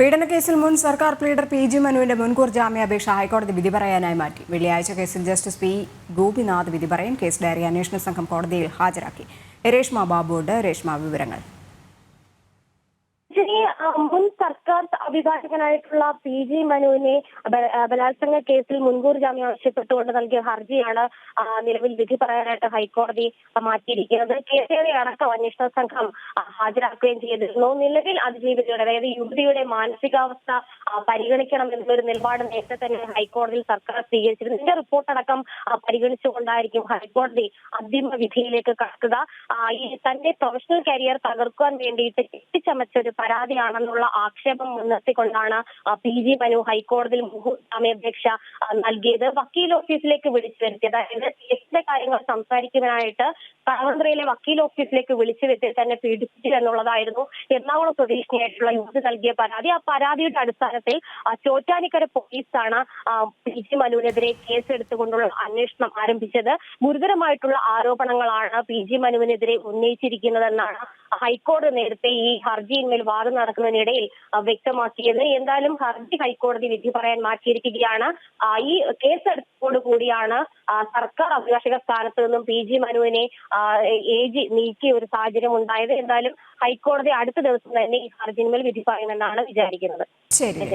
പീഡനക്കേസിൽ മുൻ സർക്കാർ pleader P G മനുവിന്റെ മുൻകൂർ ജാമ്യാപേക്ഷ ഹൈക്കോടതി വിധി പറയാനായി മാറ്റി. വെള്ളിയാഴ്ച കേസിൽ ജസ്റ്റിസ് പി ഗോപിനാഥ് വിധി പറയും. കേസ് ഡയറി അന്വേഷണ സംഘം കോടതിയിൽ ഹാജരാക്കി. രേഷ്മ ബാബുണ്ട്. രേഷ്മ വിവരങ്ങൾ. മുൻ സർക്കാർ അഭിഭാഷകനായിട്ടുള്ള പി ജി മനുവിനെ ബല- ബലാത്സംഗ കേസിൽ മുൻകൂർ ജാമ്യം ആവശ്യപ്പെട്ടുകൊണ്ട് നൽകിയ ഹർജിയാണ് നിലവിൽ വിധി പറയാനായിട്ട് ഹൈക്കോടതി മാറ്റിയിരിക്കുന്നത്. കേസുകളെ അടക്കം അന്വേഷണ സംഘം ഹാജരാക്കുകയും ചെയ്തിരുന്നു. നിലവിൽ അതിജീവിതയുടെ അതായത് യുവതിയുടെ മാനസികാവസ്ഥ പരിഗണിക്കണം എന്നൊരു നിലപാട് നേരത്തെ തന്നെ ഹൈക്കോടതിയിൽ സർക്കാർ സ്വീകരിച്ചിരുന്നു. ഇതിന്റെ റിപ്പോർട്ട് അടക്കം പരിഗണിച്ചുകൊണ്ടായിരിക്കും ഹൈക്കോടതി അന്തിമ വിധിയിലേക്ക് കടക്കുക. ഈ തന്റെ പ്രൊഫഷണൽ കരിയർ തകർക്കുവാൻ വേണ്ടിയിട്ട് കെട്ടിച്ചമച്ച ഒരു പരാതിയാണെന്നുള്ള ആക്ഷേപം മുൻനിർത്തിക്കൊണ്ടാണ് പി. ജി. മനു ഹൈക്കോടതിയിൽ ജാമ്യാപേക്ഷ നൽകിയത്. വക്കീൽ ഓഫീസിലേക്ക് വിളിച്ചു വരുത്തി. അതായത് കേസിലെ കാര്യങ്ങൾ സംസാരിക്കുവാനായിട്ട് കടവന്ത്രയിലെ വക്കീൽ ഓഫീസിലേക്ക് വിളിച്ചു വരുത്തി തന്നെ പീഡിപ്പിച്ചു എന്നുള്ളതായിരുന്നു എറണാകുളം സ്വദേശിനിയായിട്ടുള്ള യുവതി നൽകിയ പരാതി. ആ പരാതിയുടെ അടിസ്ഥാനത്തിൽ ചോറ്റാനിക്കര പോലീസാണ് പി ജി മനുവിനെതിരെ കേസെടുത്തുകൊണ്ടുള്ള അന്വേഷണം ആരംഭിച്ചത്. ഗുരുതരമായിട്ടുള്ള ആരോപണങ്ങളാണ് പി ജി മനുവിനെതിരെ ഉന്നയിച്ചിരിക്കുന്നതെന്നാണ് ഹൈക്കോടതി നേരത്തെ ഈ ഹർജിയിന്മേൽ വാദം നടക്കുന്നതിനിടയിൽ വ്യക്തമാക്കിയത്. എന്തായാലും ഹർജി ഹൈക്കോടതി വിധി പറയാൻ മാറ്റിയിരിക്കുകയാണ്. ഈ കേസെടുത്തോടു കൂടിയാണ് സർക്കാർ അഭിഭാഷക സ്ഥാനത്ത് നിന്നും പി ജി മനുവിനെ എ ജി നീക്കിയ ഒരു സാഹചര്യം ഉണ്ടായത്. എന്തായാലും ഹൈക്കോടതി അടുത്ത ദിവസം തന്നെ ഈ ഹർജിന്മേൽ വിധി പറയുമെന്നാണ് വിചാരിക്കുന്നത്. ശരി